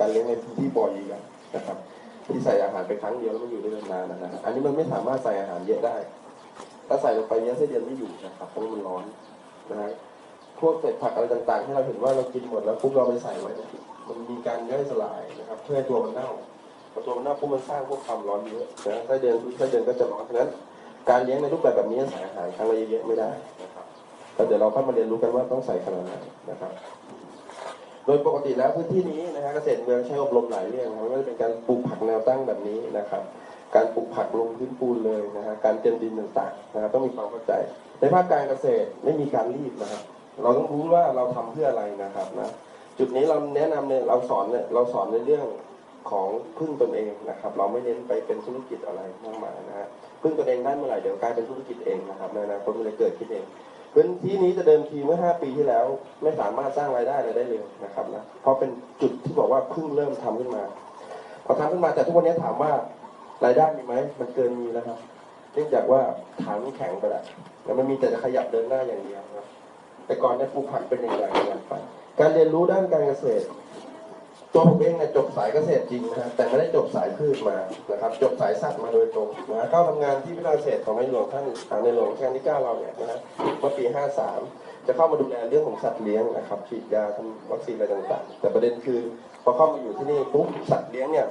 การเลี้ยงในพื้นที่บ่อใหญ่ๆนะครับ ที่ใส่อาหารไปครั้งเดียวแล้วมันอยู่ได้นานๆนะฮะอันนี้มันไม่สามารถใส่อาหารเยอะได้ ถ้าใส่ลงไปเยอะไส้เดือนไม่อยู่นะครับเพราะมันร้อนนะฮะพวกเศษผักอะไรต่างๆที่เราเห็นว่าเรากินหมดแล้วปุ๊บเราไปใส่ไว้เนี่ยมันมีการย่อยสลายนะครับ เพื่อตัวมันเน่าพอตัวมันเน่าปุ๊บมันสร้างพวกความร้อนเยอะนะไส้เดือนไส้เดือนก็จะร้อนฉะนั้น การเลี้ยงในรูปแบบแบบนี้ใส่อาหารครั้งละเยอะๆไม่ได้นะครับก็เดี๋ยวเราค่อยมาเรียนรู้กันว่าต้องใส่ขนาดไหนนะครับ โดยปกติแล้วพื้นที่นี้นะฮะเกษตรเมืองใช้อบรมหลายเรื่องนะครับไม่ว่าจะเป็นการปลูกผักแนวตั้งแบบนี้นะครับ การปลูกผักลงพื้นปูนเลยนะฮะการเตรียมดินต่างๆนะครับต้องมีความเข้าใจ ในภาคการเกษตรไม่มีการรีบนะครับเราต้องรู้ว่าเราทำเพื่ออะไรนะครับนะจุดนี้เราแนะนำเนี่ยเราสอนเนี่ยเราสอนในเรื่องของพึ่งตนเองนะครับ เราไม่เน้นไปเป็นธุรกิจอะไรมากมายนะฮะพึ่งตนเองได้เมื่อไหร่เดี๋ยวกลายเป็นธุรกิจเองนะครับในอนาคตมันจะเกิดขึ้นเอง พื้นที่นี้จะเดิมทีเมื่อ 5 ปีที่แล้ว ไม่สามารถสร้างรายได้อะไรได้เลยนะครับนะเพราะเป็นจุดที่บอกว่าเพิ่งเริ่มทำขึ้นมาพอทำขึ้นมาแต่ทุกวันนี้ถามว่ารายได้มีไหมมันเกินมีแล้วครับเนื่องจากว่าฐานมันแข็งไปแล้วแล้วมันมีแต่จะขยับเดินหน้าอย่างเดียวครับแต่ก่อนเนี่ยปลูกผักเป็นอย่างไรอย่างไปการเรียนรู้ด้านการเกษตร ตัวผมเองเนี่ยจบสายเกษตรจริงนะฮะแต่ไม่ได้จบสายพืชมานะครับจบสายสัตว์มาโดยตรงนะเข้าทำงานที่วิทยาลัยเกษตรของในหลวงท่านในหลวงรัชกาลที่เก้าเราเนี่ยนะฮะเมื่อปี 53 จะเข้ามาดูแลเรื่องของสัตว์เลี้ยงนะครับฉีดยาทำวัคซีนอะไรต่างๆ แต่ประเด็นคือพอเข้ามาอยู่ที่นี่ปุ๊บสัตว์เลี้ยงเนี่ย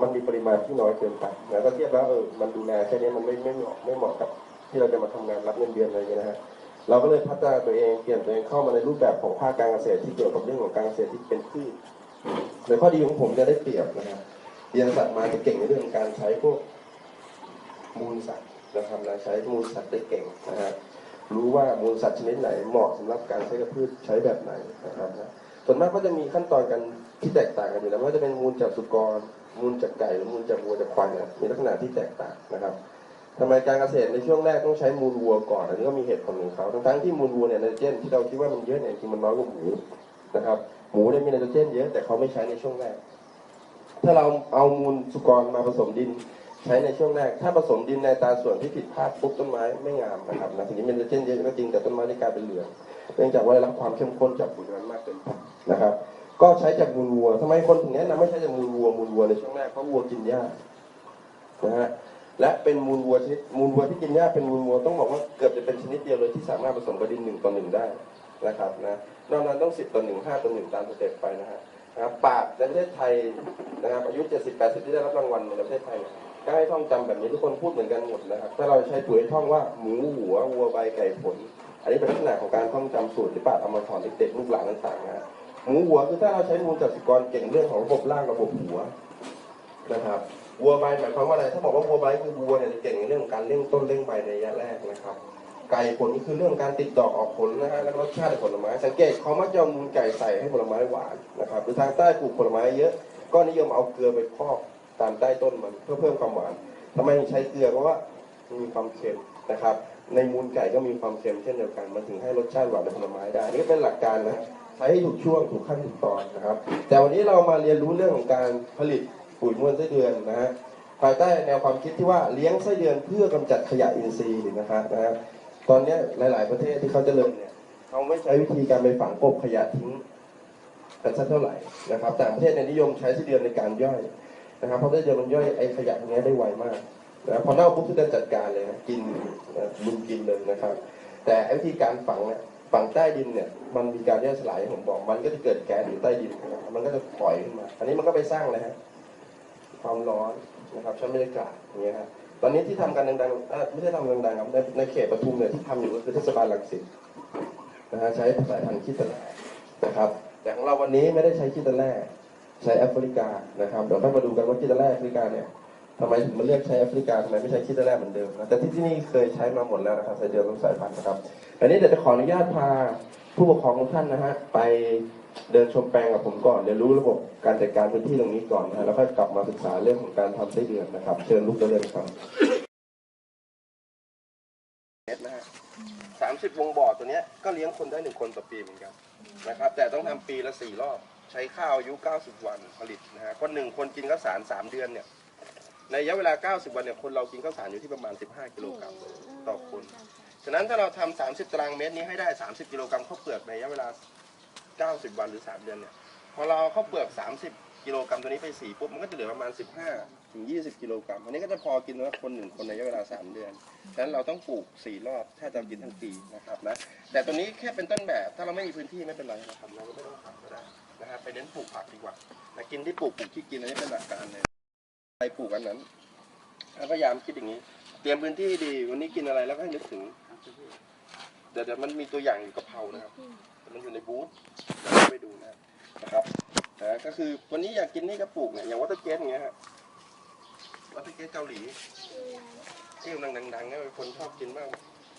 มันมีปริมาณที่น้อยเกินไปแล้วก็เทียบแล้วเออมันดูแลแค่นี้มันไม่ไม่เหมาะไม่เหมาะกับที่เราจะมาทำงานรับเงินเดือนอะไรอย่างเงี้ยนะฮะเราก็เลยพัฒนาตัวเองเปลี่ยนตัวเองเข้ามาในรูปแบบของภาคการเกษตรที่เกี่ยวกับเรื่องของการเกษตรที่เป็นพืช โดยข้อดีของผมจะได้เปรียบนะครับเรียนสัตว์มาจะเก่งในเรื่องการใช้พวกมูลสัตว์นะครับนะใช้มูลสัตว์ได้เก่งนะฮะรู้ว่ามูลสัตว์ชนิดไหนเหมาะสำหรับการใช้กับพืชใช้แบบไหนนะครับนะส่วนมากก็จะมีขั้นตอนกันที่แตกต่างกันอยู่แล้วว่าจะเป็นมูลจากสุกร มูลจากไก่หรือมูลจากวัวจากควายเนี่ยมีลักษณะที่แตกต่างนะครับทำไมการเกษตรในช่วงแรกต้องใช้มูลวัวก่อนอันนี้ก็มีเหตุผลของเขาทั้งๆที่มูลวัวเนี่ยไนโตรเจนที่เราคิดว่ามันเยอะเนี่ยจริงมันน้อยกว่าหมูนะครับ หมูเนี่ยมีไนโตรเจนเยอะแต่เขาไม่ใช้ในช่วงแรก ถ้าเราเอามูลสุกรมาผสมดินใช้ในช่วงแรก ถ้าผสมดินในตาส่วนที่ผิดพลาดปุ๊บต้นไม้ไม่งามนะครับนะถึงนี้มีไนโตรเจนเยอะก็จริงแต่ต้นไม้ได้กลายเป็นเหลือง เนื่องจากว่าได้รับความเข้มข้นจากปุ๋ยนั้นมากเกินไปนะครับ ก็ใช้จากมูลวัวทำไมคนถึงแนะนำไม่ใช้จากมูลวัวมูลวัวในช่วงแรกเพราะวัวกินหญ้านะฮะ และเป็นมูลวัวชนิดมูลวัวที่กินหญ้าเป็นมูลวัวต้องบอกว่าเกือบจะเป็นชนิดเดียวเลยที่สามารถผสมกับดินหนึ่งต่อหนึ่งได้ นะครับนะนอกนั้นต้องสิบต่อหนึ่งห้าต่อหนึ่งตามสเต็ปไปนะฮะนะครับปราดในประเทศไทยนะครับอายุเจ็ดสิบแปดสิบที่ได้รับรางวัลในประเทศไทยก็ให้ท่องจำแบบนี้ทุกคนพูดเหมือนกันหมดนะครับ ถ้าเราใช้ปุ๋ยท่องว่าหมูหัววัวใบไก่ผล อันนี้เป็นลักษณะของการท่องจำสูตรที่ปราดเอามาสอนเด็กๆลูกหลานต่างๆนะฮะหมูหัวคือถ้าเราใช้มูลจากสุกรเก่งเรื่องของระบบล่างระบบหัวนะครับวัวใบหมายความว่าอะไรถ้าบอกว่าวัวใบคือวัวเนี่ยจะเก่งในเรื่องของการเร่งต้นเร่งใบในระยะแรกนะครับ ไก่ผลนี่คือเรื่องการติดดอกออกผลนะฮะแล้วรสชาติของผลไม้ สังเกตเขามักจะเอามูลไก่ใส่ให้ผลไม้หวานนะครับหรือทางใต้ปลูกผลไม้เยอะ ก็นิยมเอาเกลือไปพอกตามใต้ต้นมันเพื่อเพิ่มความหวานทำไมใช้เกลือเพราะว่ามีความเค็มนะครับ ในมูลไก่ก็มีความเค็มเช่นเดียวกันมันถึงให้รสชาติหวานในผลไม้ได้นี่เป็นหลักการนะใช้ให้ถูกช่วงถูกขั้นถูกตอนนะครับ แต่วันนี้เรามาเรียนรู้เรื่องของการผลิตปุ๋ยมวลไส้เดือนนะฮะภายใต้แนวความคิดที่ว่าเลี้ยงไส้เดือนเพื่อกำจัดขยะอินทรีย์นะครับนะครับ ตอนนี้หลาย ๆ ประเทศที่เขาจเจริญเนี่ยเขาไม่ใช้วิธีการไปฝังกบขยะทิ้งกันสักเท่าไหร่นะครับแต่ประเทศเนี่ยนิยมใช้ไส้เดือนในการย่อยนะครับเพราะไส้เดือนมันย่อยไอ้ขยะพวกนี้ได้ไวมากนะพอเน่าปุ๊บไส้เดือนจัดการเลยนะกินนะลุมกินเลยนะครับ แต่วิธีการฝังเนี่ยฝังใต้ดินเนี่ยมันมีการย่อยสลายอย่างผมบอก มันก็จะเกิดแก๊สอยู่ใต้ดินมันก็จะปล่อยขึ้นมา อันนี้มันก็ไปสร้างอะไรฮะความร้อนนะครับชั้นบรรยากาศอย่างเงี้ยครับ ตอนนี้ที่ทำกันดังๆเอ่อไม่ใช่ทำดังๆครับในในเขตปทุมเนี่ยที่ทำอยู่ก็คือเทศบาลรังสิตนะฮะใช้สายพันธุ์ขี้ตะแลนะครับ แต่ของเราวันนี้ไม่ได้ใช้ขี้ตะแลใช้แอฟริกานะครับเดี๋ยวต้องมาดูกันว่าขี้ตะแลแอฟริกาเนี่ยทำไมถึงมาเลือกใช้แอฟริกาทำไมไม่ใช้ขี้ตะแลเหมือนเดิมนะแต่ที่ที่นี่เคยใช้มาหมดแล้วนะครับสายเดิมทุกสายพันธุ์นะครับอันนี้เดี๋ยวจะขออนุญาตพาผู้ปกครองทุกท่านนะฮะไป เดินชมแปลงกับผมก่อนเรียนรู้ระบบการจัดการพื้นที่ตรงนี้ก่อนนะแล้วก็กลับมาศึกษาเรื่องของการทำไส้เดือนนะครับ เชิญลูกเดินครับเมตรนะฮะสามสิบวงบ่อตัวเนี้ยก็เลี้ยงคนได้หนึ่งคนต่อปีเหมือนกันนะครับ แต่ต้องทำปีละสี่รอบใช้ข้าวอายุเก้าสิบวันผลิตนะฮะคนหนึ่งคนกินข้าวสารสามเดือนเนี่ยในระยะเวลาเก้าสิบวันเนี่ยคนเรากินข้าวสารอยู่ที่ประมาณสิบห้ากิโลกรัมต่อคน ฉะนั้นถ้าเราทำสามสิบตารางเมตรนี้ให้ได้สามสิบกิโลกรัมข้าวเปลือกในระยะเวลา 90 วันหรือ 3 เดือนเนี่ยพอเราเอาข้าวเปลือก 30 กิโลกรัมตัวนี้ไปสีปุ๊บมันก็จะเหลือประมาณ 15ถึง20 กิโลกรัมอันนี้ก็จะพอกินว่าคนหนึ่งคนในระยะเวลา 3 เดือนฉะนั้นเราต้องปลูก 4 รอบถ้าจะกินทั้งปีนะครับนะแต่ตัวนี้แค่เป็นต้นแบบถ้าเราไม่มีพื้นที่ไม่เป็นไรนะครับเราก็ไม่ต้องทำก็ได้นะครับไปเน้นปลูกผักดีกว่านะกินที่ปลูกปลูกที่กินอันนี้เป็นหลักการเลยใครปลูกอันนั้นแล้วพยายามคิดอย่างนี้ เตรียมพื้นที่ดี วันนี้กินอะไรแล้วก็ให้นึกถึง เดี๋ยวเดี๋ยวมันมีตัวอย่างอยู่กะเพรานะครับ มันอยู่ในบูธเดี๋ยวเราไปดูนะนะครับนะก็คือวันนี้อยากกินนี่ก็ปลูกเนี่ยอย่างวัตเตอร์เกสอย่างเงี้ยฮะวัตเตอร์เกสเกาหลีที่กำลังดังๆเนี่ยคนชอบกินมาก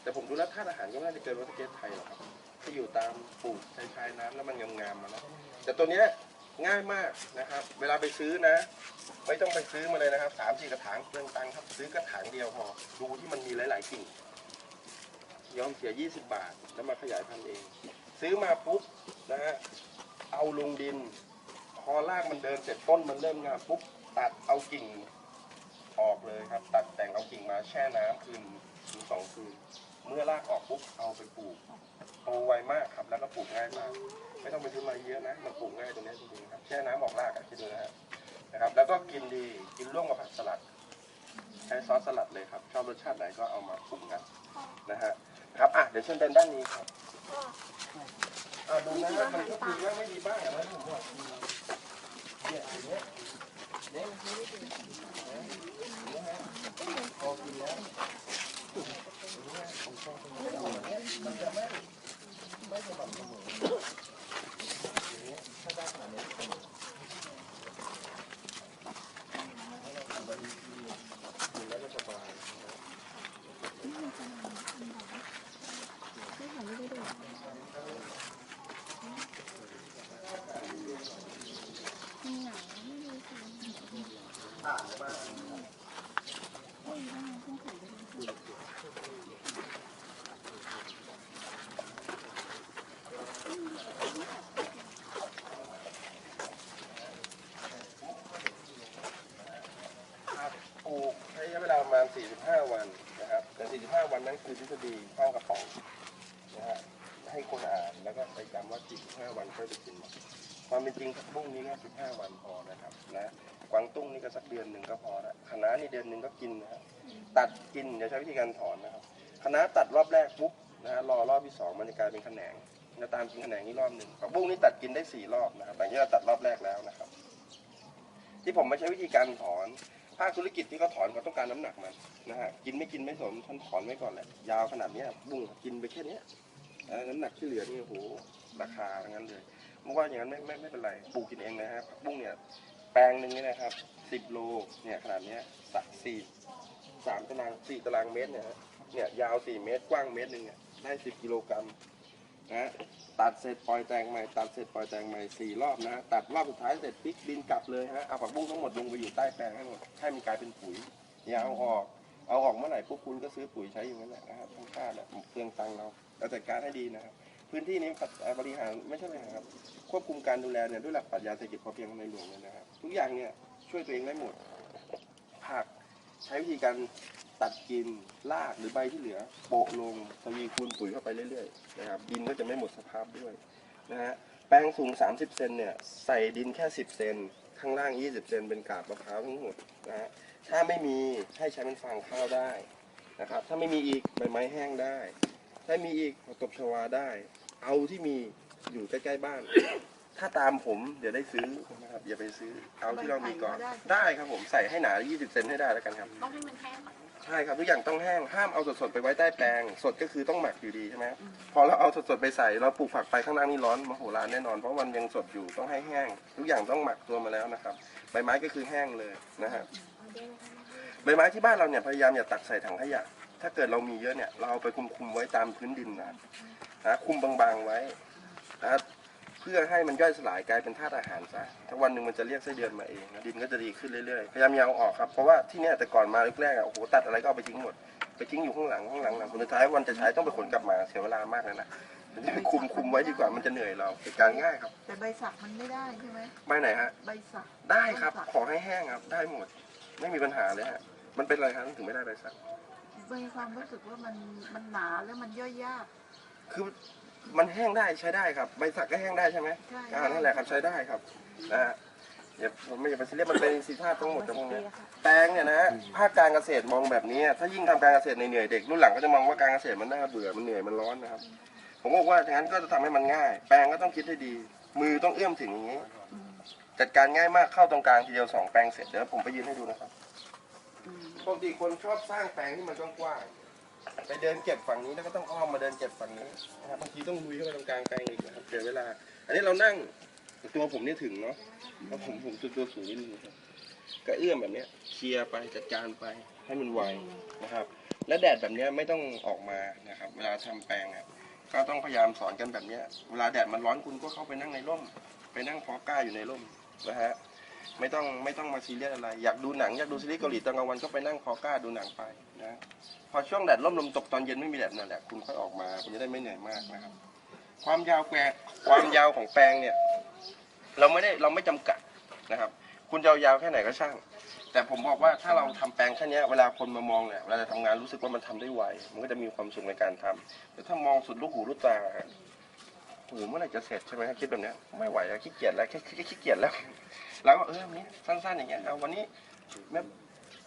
แต่ผมดูแล้วธาตุอาหารก็ไม่น่าจะเกินวัตเตอร์เกสไทยหรอกครับที่อยู่ตามปลูกชายชายน้ำแล้วมันงามๆมานะแต่ตัวเนี้ยง่ายมากนะครับ เวลาไปซื้อนะ ไม่ต้องไปซื้อมาเลยนะครับสามสี่กระถางเปลืองตังค์ครับซื้อกระถางเดียวพอดูที่มันมีหลาย ๆ กิ่งยอมเสีย 20 บาท แล้วมาขยายพันธุ์เอง ซื้อมาปุ๊บนะฮะเอาลงดิน พอรากมันเดินเสร็จต้นมันเริ่มงามปุ๊บตัดเอากิ่งออกเลยครับ ตัดแต่งเอากิ่งมาแช่น้ำคืนถึงสองคืน เมื่อรากออกปุ๊บเอาไปปลูกโตไวมากครับ แล้วก็ปลูกง่ายมาก ไม่ต้องไปซื้อมาเยอะนะมันปลูกง่ายตรงนี้จริงๆครับแช่น้ำออกรากอะคิดดูนะฮะนะครับ แล้วก็กินดีกินร่วมกับผักสลัด ใช้ซอสสลัดเลยครับ ชอบรสชาติไหนก็เอามาปรุงกันนะฮะครับอะเดี๋ยวเชิญเดินด้านนี้ครับ อ่าดูนะฮะมันก็คือว่าไม่ดีบ้างนะผมว่าเนี่ยอย่างเงี้ยเนี่ยมันไม่ได้ดีนะฮะพอกินแล้วมันจะไม่ไม่สม่ำเสมออย่างเงี้ยถ้าได้ขนาดนี้กินแล้วก็สบายนะครับ ปลูกใช้ระยะเวลาประมาณ 45 วันนะครับ แต่ 45 วั นั้นคือทฤษฎีข้างกระป๋องนะฮะให้คนอ่านแล้วก็ไปจำว่า45วันค่อยไปกินมันความเป็นจริงผักบุ้งนี่ก็15วันพอนะครับนะกวางตุ้งนี่ก็สักเดือนหนึ่งก็พอละคณะนี่เดือนหนึ่งก็กินนะครับตัดกินอย่าใช้วิธีการถอนนะครับคณะตัดรอบแรกปุ๊บนะฮะรอรอบที่สองมันจะกลายเป็นแขนงจะตามกินแขนงนี่รอบหนึ่งผักบุ้งนี่ตัดกินได้สี่รอบนะครับหลังจากที่เราตัดรอบแรกแล้วนะครับ ที่ผมไม่ใช้วิธีการถอน ภาคธุรกิจที่เขาถอนเขาต้องการน้ำหนักมันนะฮะกินไม่กินไม่สนท่านถอนไว้ก่อนแหละยาวขนาดเนี้ยบุ้งกินไปแค่เนี้ยน้ำหนักที่เหลือนี่โอ้โหราคาทั้งนั้นเลยเมื่อว่าอย่างนั้นไม่ไม่ไม่เป็นไรปลูกกินเองนะฮะผักบุ้งเนี่ยแปลงหนึ่งนี่นะครับสิบโลเนี่ยขนาดเนี้ยสักสี่สามตารางสี่ตารางเมตรเนี่ยฮะเนี่ยยาวสี่เมตรกว้างเมตรหนึ่งเนี่ยได้สิบกิโลกรัมนะ ตัดเสร็จปล่อยแตงใหม่ตัดเสร็จปล่อยแตงใหม่สี่รอบนะฮะตัดรอบสุดท้ายเสร็จพลิกดินกลับเลยฮะเอาผักบุ้งทั้งหมดลงไปอยู่ใต้แปลงให้หมดให้มันกลายเป็นปุ๋ยอย่าเอาออกเอาออกเมื่อไหร่พวกคุณก็ซื้อปุ๋ยใช้อย่างนั้นแหละนะครับทั้งค่าเนี่ยเปลืองตังค์เราเราจัดการให้ดีนะครับพื้นที่นี้บริหารไม่ใช่บริหารครับ ควบคุมการดูแลเนี่ยด้วยหลักปรัชญาเศรษฐกิจพอเพียงในหลวงเลยนะครับ ทุกอย่างเนี่ยช่วยตัวเองได้หมดผักใช้วิธีการ ตัดกินรากหรือใบที่เหลือ โปะลงทวีคูณปุ๋ยเข้าไปเรื่อยๆนะครับดินก็จะไม่หมดสภาพด้วยนะฮะแปลงสูง 30 เซนเนี่ยใส่ดินแค่ 10 เซนข้างล่าง 20 เซนเป็นกาบมะพร้าวทั้งหมดนะฮะถ้าไม่มีให้ใช้เป็นฟางข้าวได้นะครับถ้าไม่มีอีกใบไม้แห้งได้ ถ้ามีอีกผักตบชวาได้ เอาที่มีอยู่ใกล้ๆบ้าน ถ้าตามผมเดี๋ยวได้ซื้อนะครับอย่าไปซื้อเอาที่เรามีก่อนได้ครับผมใส่ให้หนา 20 เซนให้ได้แล้วกันครับต้องให้มันแห้งก่อน ใช่ครับทุกอย่างต้องแห้งห้ามเอาสดๆไปไว้ใต้แปลง สดก็คือต้องหมักอยู่ดีใช่ไหมพอเราเอาสดๆไปใส่เราปลูกฝักไปข้างล่างนี่ร้อนมโหฬารแน่นอนเพราะมันยังสดอยู่ต้องให้แห้ง ทุกอย่างต้องหมักตัวมาแล้วนะครับใบไม้ก็คือแห้งเลยนะฮะใบไม้ที่บ้านเราเนี่ยพยายามอย่าตักใส่ถังขยะ ถ้าเกิดเรามีเยอะเนี่ยเราเอาไปคุมๆไว้ตามพื้นดินนะนะคุมบางๆไว้ พื่อให้มันย่อยสลายกลายเป็นธาตุอาหารซะถ้าวันหนึ่งมันจะเรียกไส้เดือนมาเองนะดินก็จะดีขึ้นเรื่อยๆ พยายามอยาเอาออกครับ เพราะว่าที่เนี่ยแต่ก่อนมาแรกๆอะ โอ้โห ตัดอะไรก็เอาไปทิ้งหมด ไปทิ้งอยู่ข้างหลังข้างหลังหลังผลสุดท้ายวันจะใช้ต้องไปขนกลับมาเสียเวลามากเลยนะมันจะไปคุมคุมไว้ดีกว่า มันจะเหนื่อยเราจัดการง่ายครับ แต่ใบสักมันไม่ได้ใช่ไหมใบไหนฮะ ใบสัก ได้ครับ ขอให้แห้งครับ ได้หมด ไม่มีปัญหาเลยฮะ มันเป็นอะไรครับถึงไม่ได้ใบสั่งมีความรู้สึกว่ามันมันหนาแล้วมันย่อยยาก คือ มันแห้งได้ใช้ได้ครับ ใบสักก็แห้งได้ใช่ไหมใช่อ่านั่นแหละครับใช้ได้ครับนะฮะอย่าผมไม่อย่าไปซีเรียสมันเป็นสีธาตุทั้งหมดทั้งพวกเนี้ยแปลงเนี่ยนะภาคการเกษตรมองแบบนี้ถ้ายิ่งทำการเกษตรเหนื่อยๆเด็กรุ่นหลังก็จะมองว่าการเกษตรมันน่าเบื่อมันเหนื่อยมันร้อนนะครับ ผมบอกว่าอย่างนั้นก็จะทำให้มันง่าย แปลงก็ต้องคิดให้ดี มือต้องเอื้อมถึงอย่างนี้ จัดการง่ายมากเข้าตรงกลางทีเดียวสองแปลงเสร็จเดี๋ยวผมไปยืนให้ดูนะครับอืมปกติคนชอบสร้างแปลงที่มันกว้างๆ ไปเดินเก็บฝั่งนี้แล้วก็ต้องอ้อมมาเดินเก็บฝั่งนี้นะครับบางทีต้องลุยเข้าไปตรงกลางแปลอีกนะครับเสียเวลา อันนี้เรานั่งตัวผมนี่ถึงเนาะเพราะผมผมตัวตัวสูงนิดนึงครับก็เอื้อมแบบเนี้ยเคลียร์ไปจัดการไปให้มันไวนะครับ และแดดแบบเนี้ยไม่ต้องออกมานะครับ เวลาทำแปลงเนี่ยก็ต้องพยายามสอนกันแบบเนี้ยเวลาแดดมันร้อนคุณก็เข้าไปนั่งในร่ม ไปนั่งพอก้าอยู่ในร่มนะฮะ ไม่ต้องไม่ต้องมาซีเรียสอะไร อยากดูหนังอยากดูซีรีส์เกาหลีตอนกลางวันก็ไปนั่งพอก้าดูหนังไปนะพอช่วงแดดร่มลมตกตอนเย็นไม่มีแดดนั่นแหละคุณค่อยออกมาคุณจะได้ไม่เหนื่อยมากนะครับ ความยาวแปลงความยาวของแปลงเนี่ย เราไม่ได้เราไม่จำกัดนะครับ คุณจะเอายาวแค่ไหนก็ช่าง แต่ผมบอกว่าถ้าเราทำแปลงแค่นี้เวลาคนมามองเนี่ยเวลาจะทำงานรู้สึกว่ามันทำได้ไวมันก็จะมีความสุขในการทำแต่ถ้ามองสุดลูกหูลูกตาโอ้โหเมื่อไหร่จะเสร็จใช่ไหมครับคิดแบบนี้ไม่ไหวแล้วขี้เกียจแล้วแค่ขี้เกียจแล้ว แล้วก็เออวันนี้สั้นๆอย่างเงี้ยเอาวันนี้แม่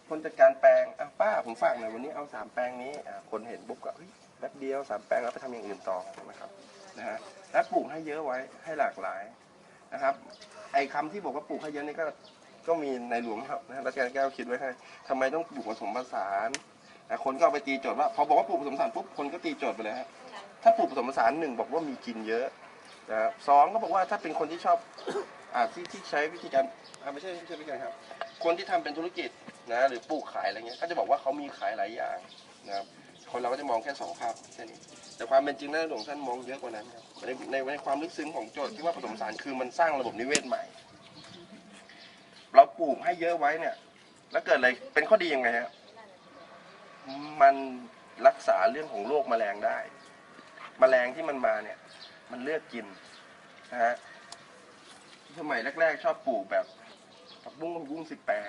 คนจัดการแปลงอะป้าผมฝากหน่อยวันนี้เอาสามแปลงนี้อะคนเห็นปุ๊บก็เฮ้ยแป๊บเดียวสามแปลงแล้วไปทำอย่างอื่นต่อนะครับนะฮะแล้วปลูกให้เยอะไว้ให้หลากหลายนะครับ ไอ้คำที่บอกว่าปลูกให้เยอะนี่ก็ก็มีในหลวงครับนะรัชกาลที่เก้าคิดไว้ให้ทำไมต้องปลูกผสมผสานนะคนก็เอาไปตีโจทย์ว่าพอบอกว่าปลูกผสมผสานปุ๊บคนก็ตีโจทย์ไปเลยฮะถ้าปลูกผสมผสานหนึ่งบอกว่ามีกินเยอะนะครับสองก็บอกว่าถ้าเป็นคนที่ชอบ อ่าที่ที่ใช้วิธีการอ่าไม่ใช่ไม่ใช่วิธีการครับ คนที่ทำเป็นธุรกิจนะหรือปลูกขายอะไรเงี้ยก็จะบอกว่าเขามีขายหลายอย่างนะครับคนเราก็จะมองแค่สองภาพแค่นี้แต่ความเป็นจริงแล้วหลวงท่านมองเยอะกว่านั้นครับในในในความลึกซึ้งของโจทย์ที่ว่าผสมสานคือมันสร้างระบบนิเวศใหม่ เราปลูกให้เยอะไว้เนี่ย แล้วเกิดอะไรเป็นข้อดียังไงฮะมันรักษาเรื่องของโรคแมลงได้ แมลงที่มันมาเนี่ย มันเลือกกินนะฮะ สมัยแรกๆ ชอบปลูกแบบผักบุ้งผักบุ้งสิบแปลง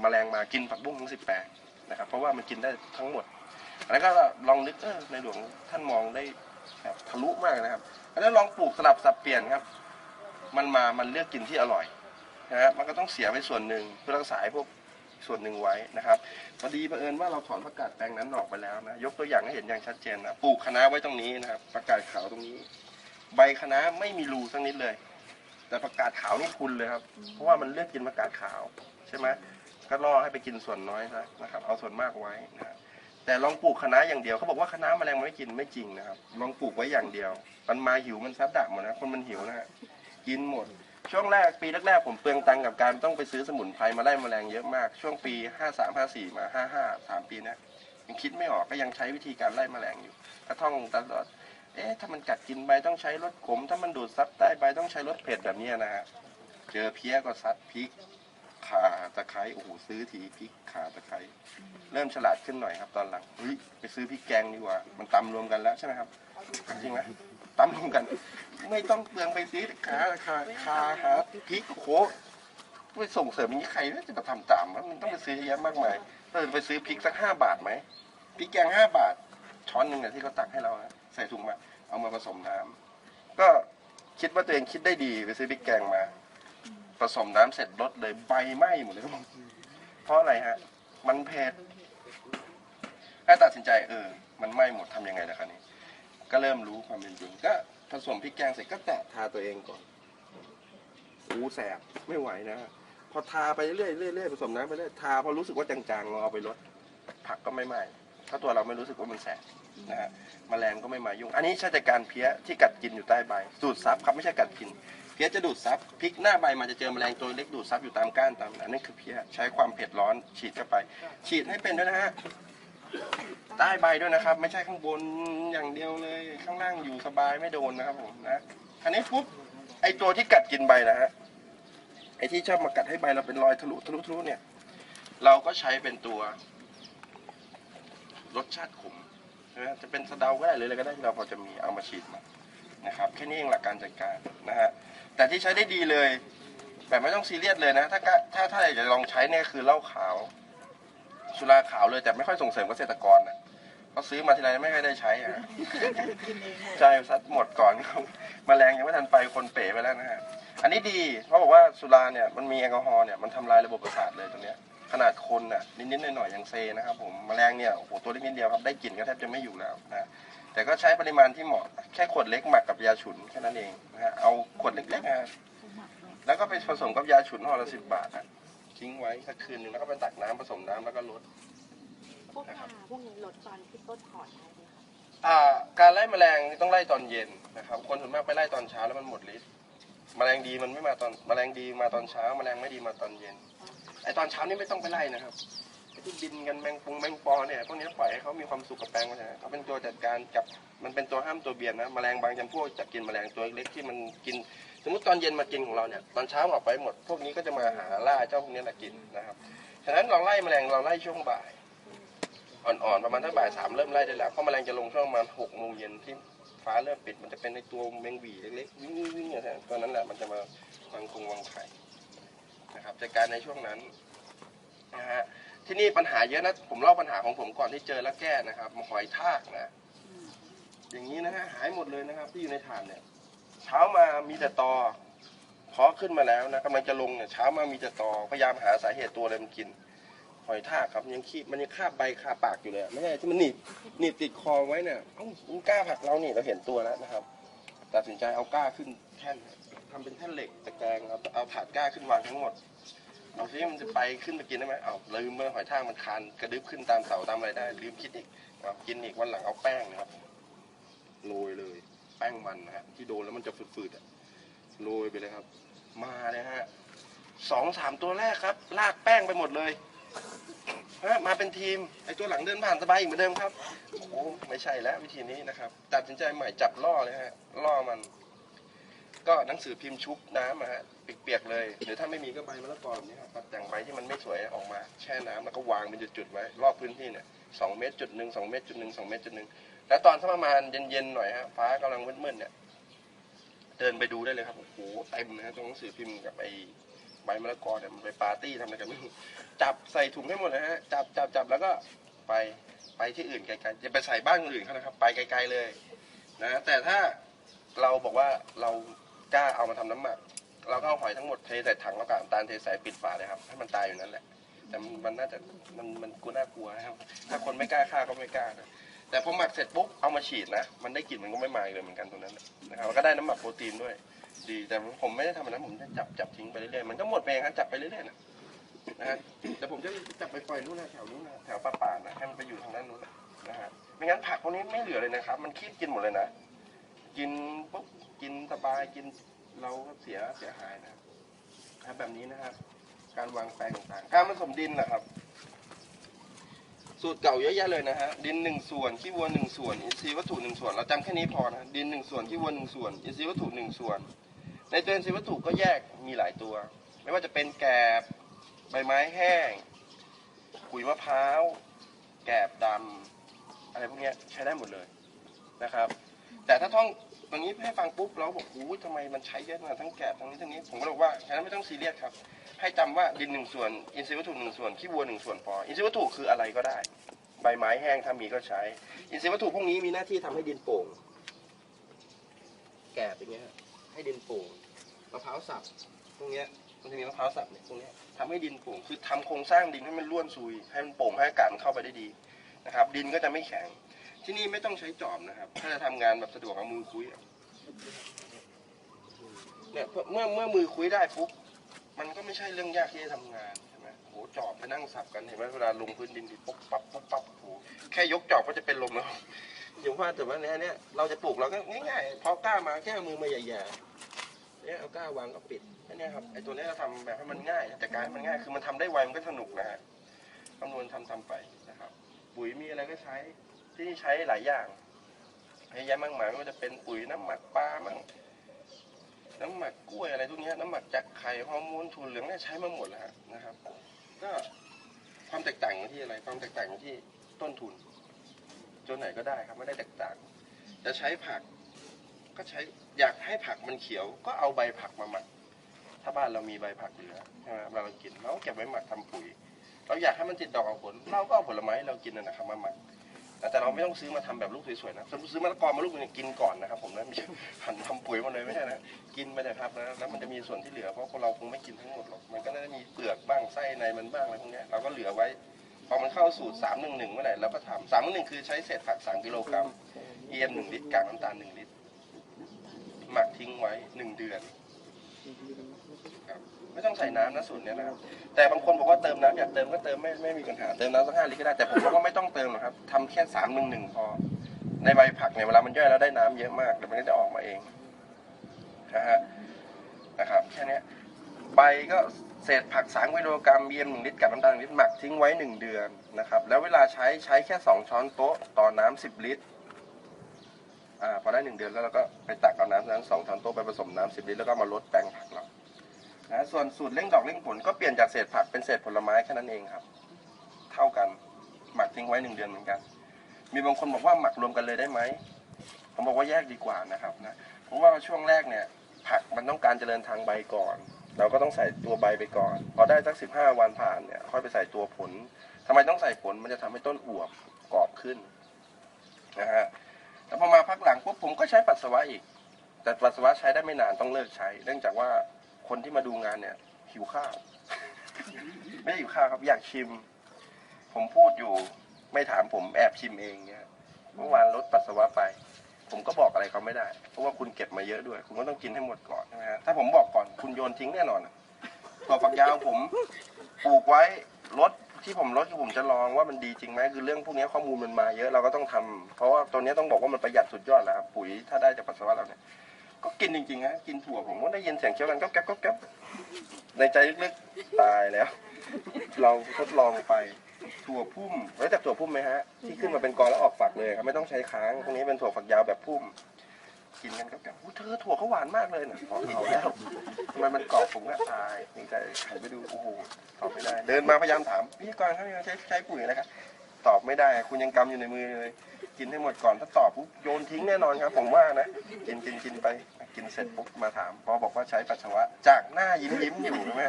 แมลงมากินผักบุ้งทั้งสิบแปลงนะครับ เพราะว่ามันกินได้ทั้งหมด แล้วก็ลองนึกเออในหลวงท่านมองได้แบบทะลุมากนะครับแล้วลองปลูกสลับสับเปลี่ยนครับ มันมามันเลือกกินที่อร่อยนะฮะมันก็ต้องเสียไปส่วนหนึ่งเพื่อรักษาพวกส่วนหนึ่งไว้นะครับพอดีเผอิญว่าเราถอนผักกาดแปลงนั้นออกไปแล้วนะยกตัวอย่างให้เห็นอย่างชัดเจนนะปลูกคะน้าไว้ตรงนี้นะครับผักกาดขาวตรงนี้ ใบคะน้าไม่มีรูสักนิดเลย แต่ผักกาดขาวนี่คุณเลยครับ เพราะว่ามันเลือกกินผักกาดขาวใช่ไหมก็ล่อให้ไปกินส่วนน้อยซะนะครับเอาส่วนมากไว้นะแต่ลองปลูกคะน้าอย่างเดียวเขาบอกว่าคะน้าแมลงมันไม่กินไม่จริงนะครับลองปลูกไว้อย่างเดียว มันมาหิวมันซัดดักหมดนะคนมันหิวนะฮะกินหมด ช่วงแรกปีแรกๆผมเปลืองตังค์กับการต้องไปซื้อสมุนไพรมาไล่แมลงเยอะมาก ช่วงปีห้าสามาสี่มาห้าห้าสามปีนะยังคิดไม่ออกก็ยังใช้วิธีการไล่แมลงอยู่กระท่องตลอด เอ๊ะถ้ามันกัดกินใบต้องใช้รสขม ถ้ามันดูดซับใต้ใบต้องใช้รสเผ็ดแบบนี้นะฮะเจอเพี้ยก็ซัดพริกขาตะไคร้โอ้โหซื้อทีพริกขาตะไคร้เริ่มฉลาดขึ้นหน่อยครับ ตอนหลังเฮ้ยไปซื้อพริกแกงดีกว่า มันตำรวมกันแล้วใช่ไหมครับจริงไหมตำรวมกัน ไม่ต้องเปลืองไปซื้อขาขาขาหาพริกโอ้โหไปส่งเสริมอย่างนี้ใครจะมาทำตามวมันต้องไปซื้อเยอะมากมายเออไปซื้อพริกสักห้าบาทไหมพริกแกงห้าบาทช้อนหนึ่งเนี่ยที่เขาตักให้เราอะ ใส่ถุงมา เอามาผสมน้ำก็คิดว่าตัวเองคิดได้ดีไปซื้อพริกแกงมา ผสมน้ำเสร็จลดเลยใบไหม้หมดเลยครับผมเพราะอะไรฮะ มันเผ็ดถ้ตัดสินใจเออ มันไหม้หมดทำยังไงล่ะคะนี้ ก็เริ่มรู้ความเป็นจริงก็ผสมพริกแกงเสร็จก็แตะทาตัวเองก่อน อู้แสบไม่ไหวนะ พอทาไปเรื่อยๆเรื่อยๆผสมน้ำไปเรื่อยทาพอรู้สึกว่าจางๆเราเอาไปลดผักก็ไม่ไหม้ถ้าตัวเราไม่รู้สึกว่ามันแสบ นะฮะแมลงก็ไม่มายุ่ง อันนี้ใช่แต่การเพี้ยที่กัดกินอยู่ใต้ใบ ดูดซับครับไม่ใช่กัดกิน เพี้ยจะดูดซับพริกหน้าใบมันจะเจอแมลงตัวเล็กดูดซับอยู่ตามก้านตามอันนี้คือเพี้ยใช้ความเผ็ดร้อนฉีดเข้าไป ฉีดให้เป็นด้วยนะฮะใต้ใบด้วยนะครับ ไม่ใช่ข้างบนอย่างเดียวเลย ข้างล่างอยู่สบายไม่โดนนะครับผมนะอันนี้ปุ๊บไอตัวที่กัดกินใบนะฮะไอที่ชอบมากัดให้ใบเราเป็นรอยทะลุทะลุทะลุเนี่ย เราก็ใช้เป็นตัว รสชาติขม นะจะเป็นสะเดาก็ได้หรืออะไรก็ได้ที่เราพอจะมีเอามาฉีดมานะครับแค่นี้เองหลักการจัดการนะฮะแต่ที่ใช้ได้ดีเลยแบบไม่ต้องซีเรียสเลยนะ ถ้าก็ถ้าถ้าอยากจะลองใช้เนี่ยคือเหล้าขาวสุราขาวเลยแต่ไม่ค่อยส่งเสริมเกษตรกรนะเขาซื้อมาทีไรไม่ค่อยได้ใช้อะกินเองเลยใช่ซัดหมดก่อนครับแมลงยังไม่ทันไปคนเป๋ไปแล้วนะฮะอันนี้ดีเพราะบอกว่าสุราเนี่ยมันมีแอลกอฮอล์เนี่ยมันทำลายระบบประสาทเลยตรงเนี้ย ขนาดคนน่ะนิดๆหน่อยๆยังเซนะครับผมแมลงเนี่ยโอ้โหตัวเล็กนิดเดียวครับได้กลิ่นก็แทบจะไม่อยู่แล้วนะแต่ก็ใช้ปริมาณที่เหมาะแค่ขวดเล็กหมักกับยาฉุนแค่นั้นเองนะฮะเอาขวดเล็กๆนะฮะแล้วก็ไปผสมกับยาฉุนห่อละสิบบาทอะทิ้งไว้สักคืนหนึ่งแล้วก็ไปตักน้ำผสมน้ำแล้วก็ลดพวกยาพวกนี้ลดตอนที่ต้นถอนได้ไหมคะอ่าการไล่แมลงต้องไล่ตอนเย็นนะครับ คนส่วนมากไปไล่ตอนเช้าแล้วมันหมดฤทธิ์แมลงดีมันไม่มาตอนแมลงดีมาตอนเช้าแมลงไม่ดีมาตอนเย็น ไอตอนเช้านี่ไม่ต้องไปไล่นะครับไอ้ที่บินกันแมงปงแมงปอเนี่ยพวกนี้ปล่อยให้เขามีความสุขกับแปลงไปนะเขาเป็นตัวจัดการกับมันเป็นตัวห้ามตัวเบียดนะแมลงบางจำพวกจะกินแมลงตัวเล็กที่มันกิน สมมติตอนเย็นมากินของเราเนี่ยตอนเช้าออกไปหมด พวกนี้ก็จะมาหาล่าเจ้าพวกนี้แหละกินนะครับฉะนั้นเราไล่แมลงเราไล่ช่วงบ่าย อ่อนๆประมาณถ้าบ่ายสามเริ่มไล่ได้แล้วเพราะแมลงจะลงช่วงประมาณหกโมงเย็นที่ฟ้าเริ่มปิดมันจะเป็นในตัวแมงหวีเล็กๆวิ่งๆอย่างนี้ตัวนั้นแหละมันจะมาวางคงวางไข่ นะครับจัดการในช่วงนั้นนะฮะที่นี่ปัญหาเยอะนะผมเล่าปัญหาของผมก่อนที่เจอแล้วแก้นะครับหอยทากนะอย่างนี้นะฮะหายหมดเลยนะครับ ที่อยู่ในถาดเนี่ย เช้ามามีแต่ตอเพาะขึ้นมาแล้วนะกำลังจะลงเนี่ยเช้ามามีแต่ตอพยายามหาสาเหตุตัวอะไรมันกินหอยทากครับยังคีบมันยังคาบใบคาปากอยู่เลยไม่ใช่ที่มันหนีบหนีบติดคอไว้เนี่ยเอ้ามันกล้าผักเรานี่เราเห็นตัวแล้วนะครับตัดสินใจเอาก้าขึ้นแท่นทำเป็นแท่นเหล็กตะแกรงเอาเอาถาดก้าขึ้นวางทั้งหมด เอาซิมันจะไปขึ้นมากินได้ไหมเอาลืมเมื่อหอยทากมันคานกระดึบขึ้นตามเสาตามอะไรได้ ลืมคิดอีกเอากินอีกวันหลังเอาแป้งนะครับโรยเลย แป้งมันนะฮะที่โดนแล้วมันจะฝืดๆอะโรยไปเลยครับ มาเลยฮะสองสามตัวแรกครับ ลากแป้งไปหมดเลยฮะมาเป็นทีมไอตัวหลังเดินผ่านสบายอีกเหมือนเดิมครับโอ้ไม่ใช่แล้ววิธีนี้นะครับ ตัดสินใจใหม่จับล่อเลยฮะล่อมัน ก็หนังสือพิมพ์ชุบน้ำอะฮะเปียกๆเลย หรือถ้าไม่มีก็ใบมะละกอแบบนี้ครับตัดแต่งใบที่มันไม่สวยออกมา แช่น้ำแล้วก็วางเป็นจุดๆไว้ รอบพื้นที่เนี่ยสองเมตรจุดหนึ่งสองเมตรจุดหนึ่งสองเมตรจุดหนึ่งแล้วตอนสักประมาณเย็นๆหน่อยฮะฟ้ากำลังมืดๆเนี่ยเดินไปดูได้เลยครับโอ้โหเต็มนะฮะตรงหนังสือพิมพ์กับไอใบมะละกอเนี่ยมันไปปาร์ตี้ทำอะไรกันไม่รู้จับใส่ถุงให้หมดเลยฮะจับจับจับแล้วก็ไปไปที่อื่นไกลๆอย่าไปใส่บ้านคนอื่นเขานะครับ ไปไกล ๆเลยนะแต่ถ้าเราบอกว่าเรา กล้าเอามาทำน้ำหมัก เราก็เอาหอยทั้งหมดเทใส่ถังแล้วก็น้ำตาลเทใส่ปิดฝาเลยครับให้มันตายอยู่นั่นแหละ แต่มันมันน่าจะมันมันกูน่ากลัวนะครับ ถ้าคนไม่กล้าฆ่าก็ไม่กล้านะแต่พอหมักเสร็จปุ๊บเอามาฉีดนะมันได้กลิ่นมันก็ไม่มาเลยเหมือนกันตรงนั้นนะครับแล้วก็ได้น้ำหมักโปรตีนด้วย ดีแต่ผมไม่ได้ทำแบบนั้นผมจะจับจับทิ้งไปเรื่อยๆมันก็หมดไปเองครับจับไปเรื่อยๆนะนะฮะแต่ผมจะจับไปปล่อยนู่นนะแถวนู้นนะแถวป่าป่านะให้มันไปอยู่ทางด้านนู้นนะนะฮะไม่งั้นผักพวกนี้ไม่เหลือเลยนะครับ มันคีบกินหมดเลยนะ กินปุ๊บ กินสบายกินเราก็เสียเสียหายนะครับแบบนี้นะครับ การวางแปลงต่างๆการผสมดินนะครับ สูตรเก่าเยอะแยะเลยนะฮะดินหนึ่งส่วนขี้วัวหนึ่งส่วนอินทรีย์วัตถุหนึ่งส่วนเราจำแค่นี้พอนะดินหนึ่งส่วนขี้วัวหนึ่งส่วนอินทรีย์วัตถุหนึ่งส่วน ในตัวอินทรีย์วัตถุก็แยกมีหลายตัว ไม่ว่าจะเป็นแกบใบไม้แห้งขุยมะพร้าวแกบดำอะไรพวกนี้ใช้ได้หมดเลยนะครับ แต่ถ้าท่อง ตรงนี้ให้ฟังปุ๊บเราบอกโอ้ยทำไมมันใช้เยอะขนาทั้งแกบทั้งนี้ทั้งนี้ ผมก็บอกว่าฉะนั้นไม่ต้องซีเรียสครับ ให้จำว่าดินหนึ่งส่วนอินทรีย์วัตถุหนึ่งส่วนขี้วัวหนึ่งส่วนพออินทรีย์วัตถุคืออะไรก็ได้ ใบไม้แห้งถ้ามีก็ใช้ อินทรีย์วัตถุพวกนี้มีหน้าที่ทำให้ดินโป่ง แกบอย่างเงี้ยให้ดินโป่งมะพร้าวสับพวกเนี้ยมันจะมีมะพร้าวสับเนี่ยพวกเนี้ยทำให้ดินโป่งคือทำโครงสร้างดินให้มันร่วนซุย ให้มันโป่งให้อากาศมันเข้าไปได้ดีนะครับ ดินก็จะไม่แข็ง ที่นี่ไม่ต้องใช้จอบนะครับ ถ้าจะทำงานแบบสะดวกเอามือคุยอะเนี่ยเมื่อเมื่อมือคุยได้ปุ๊บมันก็ไม่ใช่เรื่องยากที่จะทำงานใช่ไหมโหจอบไปนั่งสับกันเห็นไหมเวลาลงพื้นดินดิปุ๊บปั๊บปุ๊บปั๊บโหแค่ยกจอบก็จะเป็นลมแล้วอย่างว่าแต่ว่าเนี้ยเนี่ยเราจะปลูกเราก็ง่ายๆพอกล้ามาแค่เอามือมาแย่ๆเนี่ยเอาก้าวางก็ปิดแค่นี้ครับไอ้ตัวเนี้ยเราทำแบบให้มันง่าย แต่การให้มันง่ายคือมันทำได้ไวมันก็สนุกนะฮะคำนวณทำทำไปนะครับปุ๋ยมีอะไรก็ใช้ ที่นี่ใช้หลายอย่างเยอะแยะมากมายไม่ว่าจะเป็นปุ๋ยน้ำหมักปลามั่งน้ำหมักกล้วยอะไรพวกเนี้ยน้ำหมักจากไข่ฮอร์โมนถั่วเหลืองเนี่ยใช้มาหมดแล้วนะครับ ก็ความแตกต่างอยู่ที่อะไร ความแตกต่างอยู่ที่ต้นทุนตัวไหนก็ได้ครับไม่ได้แตกต่าง จะใช้ผัก ก็ใช้อยากให้ผักมันเขียว ก็เอาใบผักมาหมัก ถ้าบ้านเรามีใบผักเหลือใช่ไหมเราเรากินเราก็เก็บไว้หมักทำปุ๋ย เราอยากให้มันติดดอกออกผล เราก็เอาผลไม้เรากินนะครับมาหมัก แต่เราไม่ต้องซื้อมาทำแบบลูกสวยๆนะซื้อมะละกอมาลูกหนึงกินก่อนนะครับผมนะไม่ใช่หันทำปุ๋ยมาเลยไม่ใช่นะกินไปเลยครับนะแล้วมันจะมีส่วนที่เหลือเพราะพวกเราคงไม่กินทั้งหมดหรอกมันก็น่าจะมีเปลือกบ้างไส้ในมันบ้างอะไรพวกเนี้ยเราก็เหลือไว้พอมันเข้าสูตรสามหนึ่งหนึ่งเมื่อไหร่เราก็ทำสามหนึ่งคือใช้เศษผักสามกิโลกรัมเอ็มหนึ่งลิตรกากน้ำตาลหนึ่งลิตรหมักทิ้งไว้หนึ่งเดือนครับ ไม่ต้องใส่น้ำนะสูตรเนี้ยนะครับ แต่บางคนบอกว่าเติมน้ำอยากเติมก็เติมไม่ไม่มีปัญหาเติมน้ำสักห้าลิตรก็ได้แต่ผมว่าไม่ต้องเติมหรอกครับทำแค่สามหนึ่งหนึ่งพอ ในใบผักเนี่ยเวลามันย่อยแล้วได้น้ำเยอะมากเดี๋ยวมันก็จะออกมาเองนะฮะนะครับแค่นี้ใบก็เศษผักสามกิโลกรัมเบียมหนึ่งลิตรกับน้ำตาลหนึ่งลิตรหมักทิ้งไว้หนึ่งเดือนนะครับ แล้วเวลาใช้ใช้แค่สองช้อนโต๊ะต่อน้ำสิบลิตรอ่าพอได้หนึ่งเดือนแล้วเราก็ไปตักเอาน้ำนั้นสองช้อนโต๊ะไปผสมน้ำสิบลิตรแล้วก็มาลดแปลงผักเรา นะส่วนสูตรเร่งดอกเร่งผลก็เปลี่ยนจากเศษผักเป็นเศษผลไม้แค่นั้นเองครับ เท่ากันหมักทิ้งไว้หนึ่งเดือนเหมือนกัน มีบางคนบอกว่าหมักรวมกันเลยได้ไหมผมบอกว่าแยกดีกว่านะครับนะเพราะว่าช่วงแรกเนี่ย ผักมันต้องการเจริญทางใบก่อน เราก็ต้องใส่ตัวใบไปก่อน พอได้สักสิบห้าวันผ่านเนี่ยค่อยไปใส่ตัวผลทำไมต้องใส่ผลมันจะทำให้ต้นอวบกรอบขึ้นนะฮะแล้วพอมาพักหลังปุ๊บผมก็ใช้ปัสสาวะอีก แต่ปัสสาวะใช้ได้ไม่นานต้องเลิกใช้ เนื่องจากว่า คนที่มาดูงานเนี่ยหิวข้าว ไม่ได้หิวข้าวครับอยากชิม ผมพูดอยู่ไม่ถามผมแอบชิมเองเนี่ยเมื่อวานลดปัสสาวะไป ผมก็บอกอะไรเขาไม่ได้ เพราะว่าคุณเก็บมาเยอะด้วย คุณก็ต้องกินให้หมดก่อนใช่ไหมฮะถ้าผมบอกก่อนคุณโยนทิ้งแน่นอนตัวฝักยาวผมปลูกไว้ลดที่ผมลดคือผมจะลองว่ามันดีจริงไหมคือเรื่องพวกนี้ข้อมูลมันมาเยอะเราก็ต้องทำเพราะว่าตัวนี้ต้องบอกว่ามันประหยัดสุดยอดแล้วครับปุ๋ยถ้าได้จากปัสสาวะเราเนี่ย ก็กินจริงๆนะกินถั่วผมก็ได้ยินเสียงเคี้ยวกันก็แก๊บก็แก๊บในใจลึกๆตายแล้ว เราทดลองไปถั่วพุ่มรู้จักถั่วพุ่มไหมฮะที่ขึ้นมาเป็นกอแล้วออกฝักเลยครับไม่ต้องใช้ค้างพวกนี้เป็นถั่วฝักยาวแบบพุ่ม กินกันก็แบบเธอถั่วเขาหวานมากเลยนะพอเขาแล้วทำไมมันกรอบผมก็ตายในใจหันไปดูโอ้โหตอบไม่ได้ เดินมาพยายามถามพี่กรณ์ครับใช้ใช้ปุ๋ยอะไรครับตอบไม่ได้ คุณยังกำอยู่ในมือเลย กินให้หมดก่อนถ้าตอบปุ๊บโยนทิ้งแน่นอนครับผมว่านะ กินกินกินไปกินเสร็จปุ๊บมาถามพอบอกว่าใช้ปัสสาวะ จากหน้ายิ้มยิ้มอยู่ใช่ไหม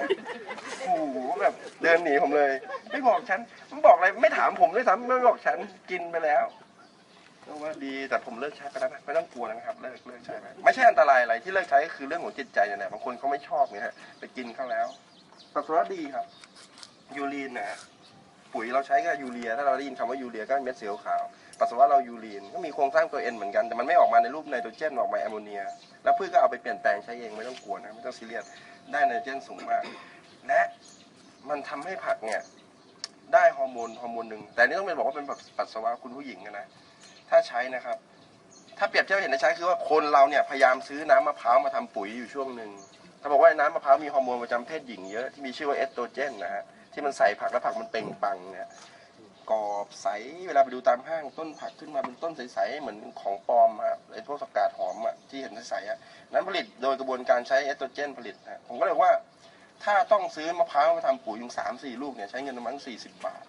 โอ้โหแบบเดินหนีผมเลย ไม่บอกฉันมันบอกอะไรไม่ถามผมด้วยซ้ำไม่บอกฉันกินไปแล้วก็ว่าดีแต่ผมเลิกใช้ไปแล้วนะไม่ต้องกลัวนะครับเลิกเลิกใช้ไปไม่ใช่อันตรายอะไรที่เลิกใช้ก็คือเรื่องของจิตใจเนี่ยแหละบางคนเขาไม่ชอบเนี่ยฮะไปกินเข้าแล้วปัสสาวะดีครับ ยูรีนนะฮะปุ๋ยเราใช้ก็ยูเรีย ถ้าเราได้ยินคำว่ายูเรียก็เม็ดสีขาว ปัสสาวะเรายูรีนก็มีโครงสร้างตัวเอ็นเหมือนกันแต่มันไม่ออกมาในรูปไนโตรเจนออกมาแอมโมเนีย แล้วพืชก็เอาไปเปลี่ยนแปลงใช้เองไม่ต้องกลัวนะไม่ต้องซีเรียสได้ไนโตรเจนสูงมาก และมันทำให้ผักเนี่ยได้ฮอร์โมนฮอร์โมนหนึ่งแต่นี่ต้องเป็นบอกว่าเป็นแบบปัสสาวะคุณผู้หญิงนะถ้าใช้นะครับ ถ้าเปรียบเทียบเห็นได้ใช้คือว่าคนเราเนี่ยพยายามซื้อน้ำมะพร้าวมาทำปุ๋ยอยู่ช่วงหนึ่งเขาบอกว่าน้ำมะพร้าวมีฮอร์โมนประจำเพศหญิงเยอะที่มีชื่อว่าเอสโตรเจนนะฮะที่มันใส่ผักแล้วผักมันเป่งปังเนี่ย กรอบใสเวลาไปดูตามห้างต้นผักขึ้นมาเป็นต้นใสๆเหมือนของปลอมอะไอ้พวกสกาดหอมอะที่เห็นใสๆอะนั้นผลิตโดยกระบวนการใช้เอสโตรเจนผลิตนะผมก็เลยว่า ถ้าต้องซื้อมะพร้าวมาทำปุ๋ยยู่สามสี่ลูกเนี่ยใช้เงินประมาณสี่สิบบาท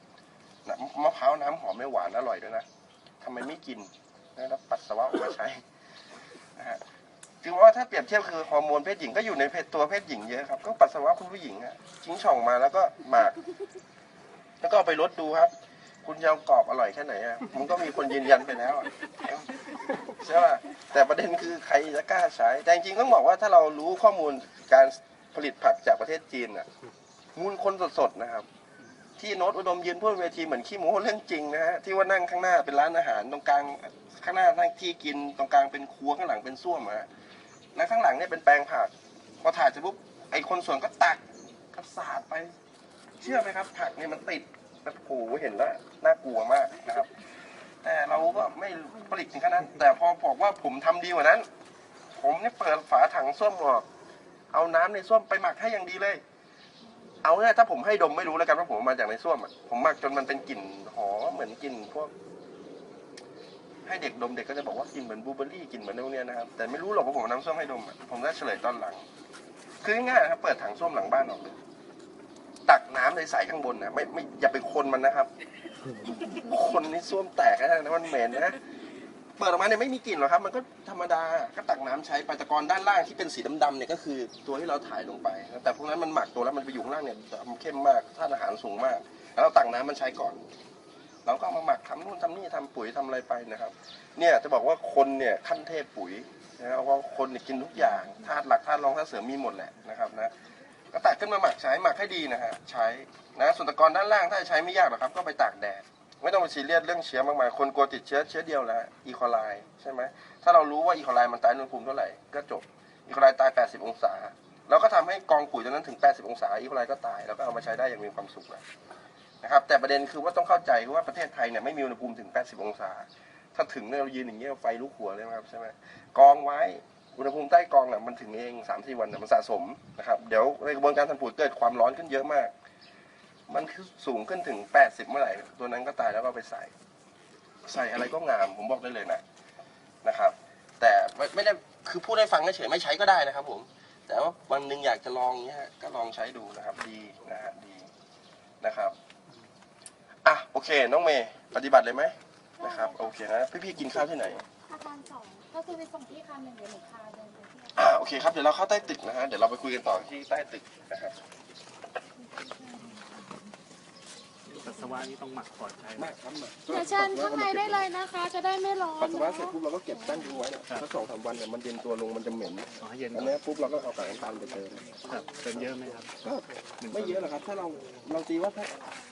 นะมะพร้าวน้ำหอมไม่หวานอร่อยด้วยนะทำไมไม่กินแล้วปัสสาวะออกมาใช้นะฮะคือว่าถ้าเปรียบเทียบคือฮอร์โมนเพศหญิงก็อยู่ในเพศตัวเพศหญิงเยอะครับ ก็ปัสสาวะคุณผู้หญิงอะทิ้งช่องมาแล้วก็หมาก แล้วก็เอาไปลดดูครับ คุณจะเอากรอบอร่อยแค่ไหนอะมันก็มีคนยืนยันไปแล้วอะใช่ป่ะแต่ประเด็นคือใครจะกล้าใช้ แต่จริงๆต้องบอกว่าถ้าเรารู้ข้อมูลการผลิตผักจากประเทศจีนอะมูลคนสดๆนะครับ ที่โน้ตอุดมยืนพูดเวทีเหมือนขี้หมูเรื่องจริงนะฮะที่ว่านั่งข้างหน้าเป็นร้านอาหารตรงกลางข้างหน้านั่งที่กินตรงกลางเป็นครัวข้างหลังเป็นส้วมอะฮะแล้วข้างหลังเนี่ยเป็นแปลงผักพอถ่ายเสร็จปุ๊บไอ้คนสวนก็ตักก็สาดไป เชื่อไหมครับ ผักเนี่ยมันติด แบบโอ้โหเห็นแล้วน่ากลัวมากนะครับ แต่เราก็ไม่ผลิตถึงขนาดนั้นแต่พอบอกว่าผมทำดีกว่านั้น ผมเนี่ยเปิดฝาถังส้วมออก เอาน้ำในส้วมไปหมักให้อย่างดีเลย เอาง่ายๆถ้าผมให้ดมไม่รู้แล้วกันว่าผมเอามาจากในส้วมอะผมหมักจนมันเป็นกลิ่นหอมเหมือนกลิ่นพวก ให้เด็กดมเด็กก็จะบอกว่ากลิ่นเหมือนบลูเบอร์รี่กลิ่นเหมือนพวกเนี้ยนะครับแต่ไม่รู้หรอกว่าผมเอาน้ำส้วมให้ดมอะผมได้เฉลยตอนหลัง คือง่ายๆนะครับเปิดถังส้วมหลังบ้านออกเลย ตักน้ำในใส่ข้างบนนะไม่ไม่อย่าไปคนมันนะครับ คนนี่ส้วมแตกนะมันเหม็นนะเปิดออกมาเนี่ยไม่มีกลิ่นหรอกครับ มันก็ธรรมดาก็ตักน้ำใช้ไปแตะกอนด้านล่างที่เป็นสีดำๆเนี่ยก็คือตัวที่เราถ่ายลงไป แต่พวกนั้นมันหมักตัวแล้วมันไปอยู่ข้างล่างเนี่ยดำเข้มมากธาตุอาหารสูงมาก แล้วเราตักน้ำมันใช้ก่อนเราก็เอามาหมักทำนู่นทำนี่ทำปุ๋ยทำอะไรไปนะครับ เนี่ยจะบอกว่าคนเนี่ยขั้นเทพปุ๋ยนะเพราะว่าคนเนี่ยกินทุกอย่างธาตุหลักธาตุรองธาตุเสริมมีหมดแหละนะครับนะ ก็ตักขึ้นมาหมักใช้หมักให้ดีนะฮะใช้นะส่วนตะกอนด้านล่างถ้าจะใช้ไม่ยากหรอกครับ ก็ไปตากแดดไม่ต้องไปซีเรียสเรื่องเชื้อมากมายคนกลัวติดเชื้อเชื้อเดียวแหละอีโคไลใช่ไหมถ้าเรารู้ว่าอีโคไลมันตายอุณหภูมิเท่าไหร่ก็จบอีโคไลตาย 80 องศาเราก็ทำให้กองปุ๋ยตรงนั้นถึง 80 องศาอีโคไลก็ตายแล้วก็เอามาใช้ได้อย่างมีความสุขนะครับแต่ประเด็นคือว่าต้องเข้าใจว่าประเทศไทยเนี่ยไม่มีอุณหภูมิถึง 80 องศา ถ้าถึงเนี่ยเรายืนอย่างเงี้ยไฟลุกหัวเลยนะครับใช่ไหมกองไว้ ภูมิใต้กองน่ะมันถึงเอง3 4วันน่ะมันสะสมนะครับ เดี๋ยวในกระบวนการทำปุ๋ยเกิดความร้อนขึ้นเยอะมาก มันคือสูงขึ้นถึง80เมื่อไหร่ ตัวนั้นก็ตายแล้วก็เอาไปใส่ ใส่อะไรก็งามผมบอกได้เลยนะนะครับ แต่ไม่ไม่ได้คือพูดให้ฟังเฉยไม่ใช้ก็ได้นะครับ ผม แต่ว่าวันหนึ่งอยากจะลองเนี้ยก็ลองใช้ดูนะครับ ดีนะฮะดีนะครับอะโอเค น้องเมย์ปฏิบัติเลยไหมนะครับ โอเคนะพี่ๆกินข้าวที่ไหน อาคารสองก็คือไปส่งที่อาคารหนึ่งเดี๋ยวหนูคาร อ่าโอเคครับเดี๋ยวเราเข้าใต้ตึกนะฮะเดี๋ยวเราไปคุยกันต่อที่ใต้ตึกนะครับ ปัสสาวะนี่ต้องหมักก่อนใช่ไหมมากครับมากเดี๋ยวเชิญข้างในได้เลยนะคะ จะได้ไม่ร้อนปัสสาวะนะเสร็จปุ๊บเราก็เก็บตั้งทิ้งไว้เนี่ยถ้าสองสามวันเนี่ยมันเย็นตัวลงมันจะเหม็นขอให้เย็นอัก่นอนเนี้ยปุ๊บเราก็เอากากน้ำตาลไปเติมครับเป็นเยอะไหมครับก็ไม่เยอะหรอกครับ ถ้าเราเราตีว่าถ้า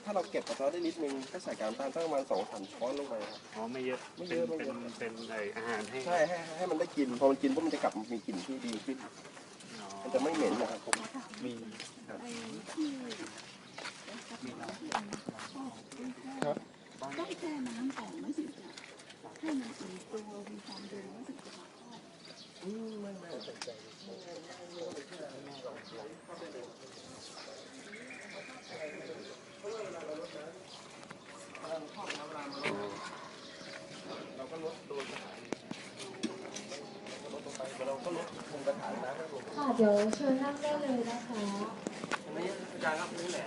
ถ้าเราเก็บปัสสาวะได้นิดนึงก็ใส่กากน้ำตาลสักประมาณสองสามช้อนลงไปครับ อ๋อไม่เยอะไม่เป็เยนอะไม่เป็เยนอะเป็นไออาหารให้ใช่ให้ให้มันได้กลินพอมันกินปุ๊บมันจะกลับมามีกลิ่นที่ดีขึ้นอ๋อมันจะไม่เหม็นนะครับผมมี ครับต้แช่น้ำก่อนไม่สิจะให้มันอิ่มตัวมีความเย็นรู้สึกจะเราก็ลดตัวกระถางลดลงไปเราก็ลดมุมกระถางนะค่ะเดี๋ยวเชิญนั่งได้เลยนะคะ อาจารย์ครับนี่แหละ